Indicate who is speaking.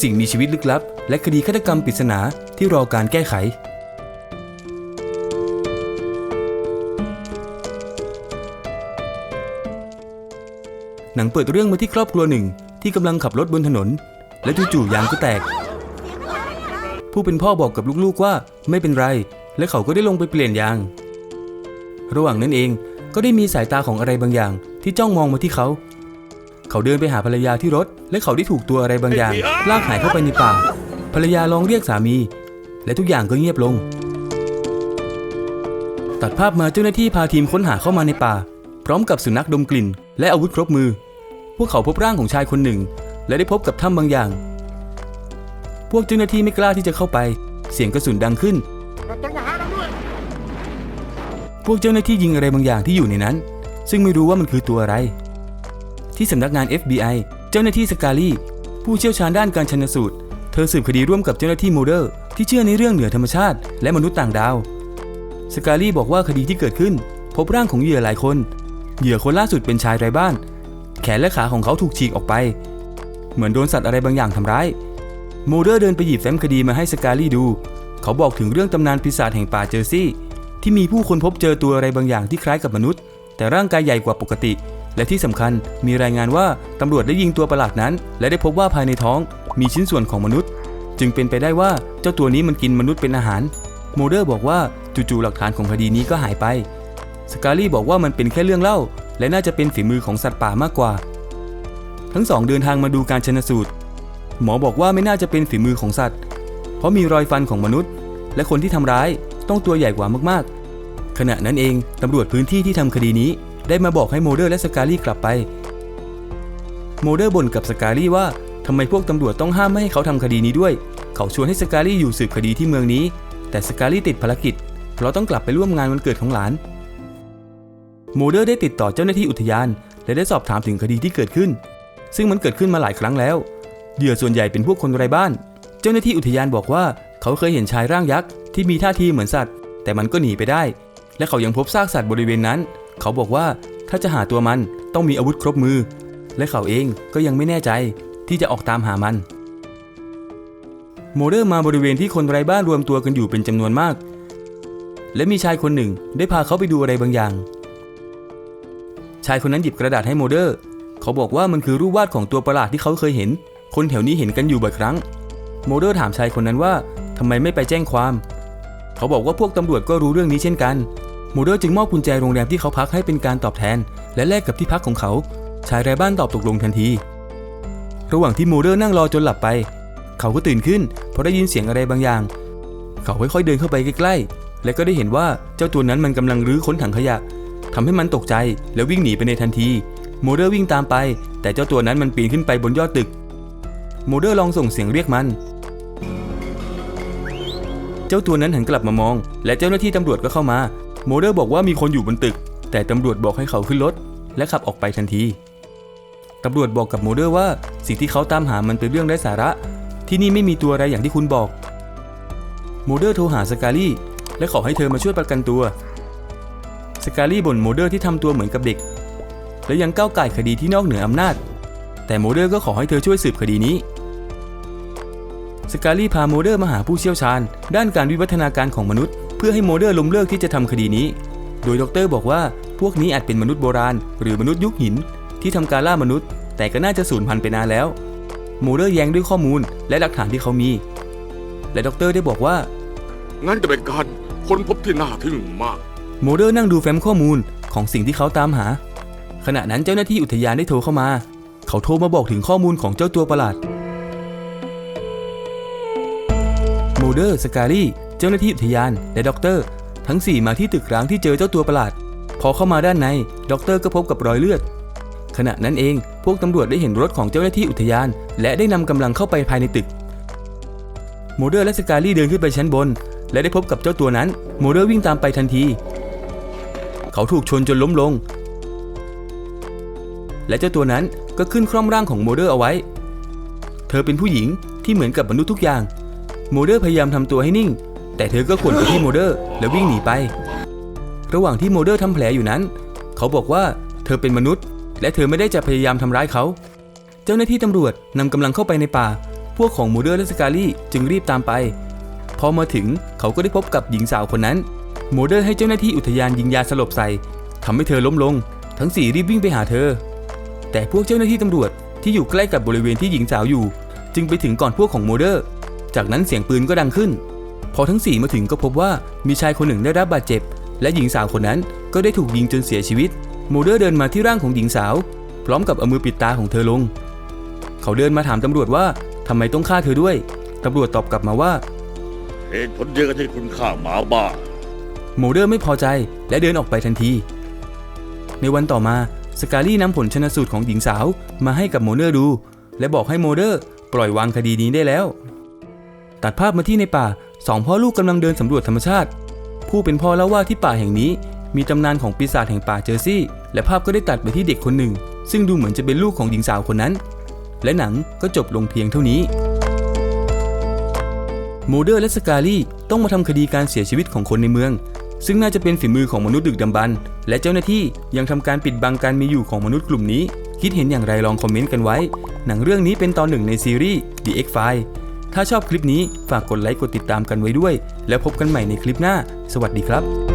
Speaker 1: สิ่งมีชีวิตลึกลับ และคดีฆาตกรรมปริศนาที่รอการแก้ไข หนังเปิดเรื่องมาที่ครอบครัวหนึ่งที่กำลังขับรถบนถนน และจู่ๆยางก็แตก ผู้เป็นพ่อบอกกับลูกๆว่าไม่เป็นไร และเขาก็ได้ลงไปเปลี่ยนยาง ระหว่างนั้นเองก็ได้มีสายตาของอะไรบางอย่างที่จ้องมองมาที่เขา เขาเดินไปหาภรรยาที่รถ และเขาได้ถูกตัวอะไรบางอย่าง ลากหายเข้าไปในป่า ภรรยาลองเรียกสามี และทุกอย่างก็เงียบลง ตัดภาพมาเจ้าหน้าที่พาทีมค้นหาเข้ามาในป่า พร้อมกับสุนัขดมกลิ่น และอาวุธครบมือ พวกเขาพบร่างของชายคนหนึ่ง และได้พบกับถ้ำบางอย่าง พวกเจ้าหน้าที่ไม่กล้าที่จะเข้าไป เสียงกระสุนดังขึ้น
Speaker 2: ต้องมาหาเราด้วย
Speaker 1: พวกเจ้าหน้าที่ยิงอะไรบางอย่างที่อยู่ในนั้น ซึ่งไม่รู้ว่ามันคือตัวอะไร ที่สำนักงาน FBI เจ้าหน้าที่สกาลีผู้เชี่ยวชาญด้านการชันสูตร เธอสืบคดีร่วมกับเจ้าหน้าที่โมเดอร์ที่เชื่อในเรื่องเหนือธรรมชาติ และมนุษย์ต่างดาว สกาลีบอกว่าคดีที่เกิดขึ้น พบร่างของเหยื่อหลายคน เหยื่อคนล่าสุดเป็นชายไร้บ้าน แขนและขาของเขาถูกฉีกออกไป เหมือนโดนสัตว์อะไรบางอย่างทำร้ายโมเดอร์เดินไปหยิบแฟ้มคดีมาให้สกาลี่ดู เขาบอกถึงเรื่องตำนานปีศาจแห่งป่าเจอร์ซี่ ที่มีผู้คนพบเจอตัวอะไรบางอย่างที่คล้ายกับมนุษย์ แต่ร่างกายใหญ่กว่าปกติ และที่สำคัญมีรายงานว่าตำรวจได้ยิงตัวประหลาดนั้น และได้พบว่าภายในท้องมีชิ้นส่วนของมนุษย์ จึงเป็นไปได้ว่าเจ้าตัวนี้มันกินมนุษย์เป็นอาหาร โมเดอร์บอกว่าจู่ๆหลักฐานของคดีนี้ก็หายไปสกาลี่บอกว่ามันเป็นแค่เรื่องเล่า และน่าจะเป็นฝีมือของสัตว์ป่ามากกว่า ทั้งสองเดินทางมาดูการชนสูตร หมอบอกว่าไม่น่าจะเป็นฝีมือของสัตว์ เพราะมีรอยฟันของมนุษย์ และคนที่ทำร้ายต้องตัวใหญ่กว่ามากๆ ขณะนั้นเองตำรวจพื้นที่ที่ทำคดีนี้ ได้มาบอกให้โมเดอร์และสกาลี่กลับไป โมเดอร์บ่นกับสกาลี่ว่าทำไมพวกตำรวจต้องห้ามไม่ให้เขาทำคดีนี้ด้วย เขาชวนให้สกาลี่อยู่สืบคดีที่เมืองนี้ แต่สกาลี่ติดภารกิจ เพราะต้องกลับไปร่วมงานวันเกิดของหลาน โมเดอร์ได้ติดต่อเจ้าหน้าที่อุทยาน และได้สอบถามถึงคดีที่เกิดขึ้น ซึ่งมันเกิดขึ้นมาหลายครั้งแล้ว เหยื่อส่วนใหญ่เป็นพวกคนไร้บ้าน เจ้าหน้าที่อุทยานบอกว่า เขาเคยเห็นชายร่างยักษ์ที่มีท่าทีเหมือนสัตว์ แต่มันก็หนีไปได้ และเขายังพบซากสัตว์บริเวณนั้น เขาบอกว่าถ้าจะหาตัวมันต้องมีอาวุธครบมือ และเขาเองก็ยังไม่แน่ใจที่จะออกตามหามัน โมเดอร์มาบริเวณที่คนไร้บ้านรวมตัวกันอยู่เป็นจำนวนมาก และมีชายคนหนึ่งได้พาเขาไปดูอะไรบางอย่าง ชายคนนั้นหยิบกระดาษให้โมเดอร์ เขาบอกว่ามันคือรูปวาดของตัวประหลาดที่เขาเคยเห็น คนแถวนี้เห็นกันอยู่บ่อยครั้ง โมเดอร์ถามชายคนนั้นว่าทำไมไม่ไปแจ้งความ เขาบอกว่าพวกตำรวจก็รู้เรื่องนี้เช่นกัน มเดอร์จึงมอบกุญแจโรงแรมที่เขาพักให้เป็นการตอบแทน และแลกกับที่พักของเขา ชายไร้บ้านตอบตกลงทันที ระหว่างที่โมเดอร์นั่งรอจนหลับไป เขาก็ตื่นขึ้นเพราะได้ยินเสียงอะไรบางอย่าง เขาค่อยๆเดินเข้าไปใกล้ๆ และก็ได้เห็นว่าเจ้าตัวนั้นมันกำลังรื้อค้นถังขยะทำให้มันตกใจแล้ววิ่งหนีไปในทันทีโมเดอร์วิ่งตามไป แต่เจ้าตัวนั้นมันปีนขึ้นไปบนยอดตึกโมเดอร์ลองส่งเสียงเรียกมัน เจ้าตัวนั้นหันกลับมามอง และเจ้าหน้าที่ตำรวจก็เข้ามา โมเดอร์บอกว่ามีคนอยู่บนตึก แต่ตำรวจบอกให้เขาขึ้นรถ และขับออกไปทันที ตำรวจบอกกับโมเดอร์ว่าสิ่งที่เขาตามหามันเป็นเรื่องไร้สาระ ที่นี่ไม่มีตัวอะไรอย่างที่คุณบอก โมเดอร์โทรหาสกาลี่และขอให้เธอมาช่วยประกันตัว สกาลี่บ่นโมเดอร์ที่ทำตัวเหมือนกับเด็ก และยังก้าวไก่คดีที่นอกเหนืออำนาจ แต่โมเดอร์ก็ขอให้เธอช่วยสืบคดีนี้สกาลี่พาโมเดอร์มาหาผู้เชี่ยวชาญ ด้านการวิวัฒนาการของมนุษย์ เพื่อให้โมเดอร์ล้มเลิกที่จะทำคดีนี้ โดยดรบอกว่าพวกนี้อาจเป็นมนุษย์โบราณ หรือมนุษย์ยุคหิน ที่ทำการล่ามนุษย์ แต่ก็น่าจะสูญพันธุ์ไปนานแล้ว โมเดอร์แย้งด้วยข้อมูลและหลักฐานที่เขามี และดรได้บอกว่า
Speaker 2: งั้นจะเป็นการค้นพบที่น่าทึ่งมาก
Speaker 1: โมเดอร์นั่งดูแฟ้มข้อมูลของสิ่งที่เขาตามหา ขณะนั้นเจ้าหน้าที่อุทยานได้โทรเข้ามา เขาโทรมาบอกถึงข้อมูลของเจ้าตัวประหลาดโมเดอร์สกาลี่ เจ้าหน้าที่อุทยานและด็อกเตอร์ ทั้ง 4 มาที่ตึกร้างที่เจอเจ้าตัวประหลาด พอเข้ามาด้านในด็อกเตอร์ก็พบกับรอยเลือด ขณะนั้นเองพวกตำรวจได้เห็นรถของเจ้าหน้าที่อุทยาน และได้นำกำลังเข้าไปภายในตึกโมเดอร์และสกาลี่เดินขึ้นไปชั้นบน และได้พบกับเจ้าตัวนั้นโมเดอร์วิ่งตามไปทันที เขาถูกชนจนล้มลง และเจ้าตัวนั้นก็ขึ้นคร่อมร่างของโมเดอร์เอาไว้ เธอเป็นผู้หญิงที่เหมือนกับมนุษย์ทุกอย่าง โมเดอร์พยายามทำตัวให้นิ่ง แต่เธอก็ขวนไปที่โมเดอร์แล้ววิ่งหนีไป ระหว่างที่โมเดอร์ทำแผลอยู่นั้น เขาบอกว่าเธอเป็นมนุษย์ และเธอไม่ได้จะพยายามทำร้ายเขา เจ้าหน้าที่ตำรวจนำกำลังเข้าไปในป่า พวกของโมเดอร์และสกาลี่จึงรีบตามไป พอมาถึงเขาก็ได้พบกับหญิงสาวคนนั้น โมเดอร์ให้เจ้าหน้าที่อุทยานยิงยาสลบใส่ทำให้เธอล้มลง ทั้งสี่รีบวิ่งไปหาเธอ แต่พวกเจ้าหน้าที่ตำรวจที่อยู่ใกล้กับบริเวณที่หญิงสาวอยู่ จึงไปถึงก่อนพวกของโมเดอร์ จากนั้นเสียงปืนก็ดังขึ้น พอทั้งสี่มาถึงก็พบว่ามีชายคนหนึ่งได้รับบาดเจ็บ และหญิงสาวคนนั้นก็ได้ถูกยิงจนเสียชีวิต โมเดอร์เดินมาที่ร่างของหญิงสาว พร้อมกับเอามือปิดตาของเธอลง เขาเดินมาถามตำรวจว่าทำไมต้องฆ่าเธอด้วยตำรวจตอบกลับมาว่า
Speaker 3: เหตุผลเดียวกันที่คุณฆ่าหมาบ้า
Speaker 1: โมเดอร์ไม่พอใจและเดินออกไปทันที ในวันต่อมาสกาลี่นำผลชนสูตรของหญิงสาวมาให้กับโมเดอร์ดู และบอกให้โมเดอร์ปล่อยวางคดีนี้ได้แล้ว ตัดภาพมาที่ในป่า สองพ่อลูกกำลังเดินสำรวจธรรมชาติ ผู้เป็นพ่อเล่าว่าที่ป่าแห่งนี้ มีตำนานของปีศาจแห่งป่าเจอร์ซี่ และภาพก็ได้ตัดไปที่เด็กคนหนึ่ง ซึ่งดูเหมือนจะเป็นลูกของหญิงสาวคนนั้น และหนังก็จบลงเพียงเท่านี้โมเดอร์และสกาลี่ต้องมาทำคดีการเสียชีวิตของคนในเมือง ซึ่งน่าจะเป็นฝีมือของมนุษย์ดึกดำบรรพ์และเจ้าหน้าที่ยังทำการปิดบังการมีอยู่ของมนุษย์กลุ่มนี้ คิดเห็นอย่างไรลองคอมเมนต์กันไว้ หนังเรื่องนี้เป็นตอนหนึ่งในซีรีส์ The X File ถ้าชอบคลิปนี้ฝากกดไลค์กดติดตามกันไว้ด้วย แล้วพบกันใหม่ในคลิปหน้า สวัสดีครับ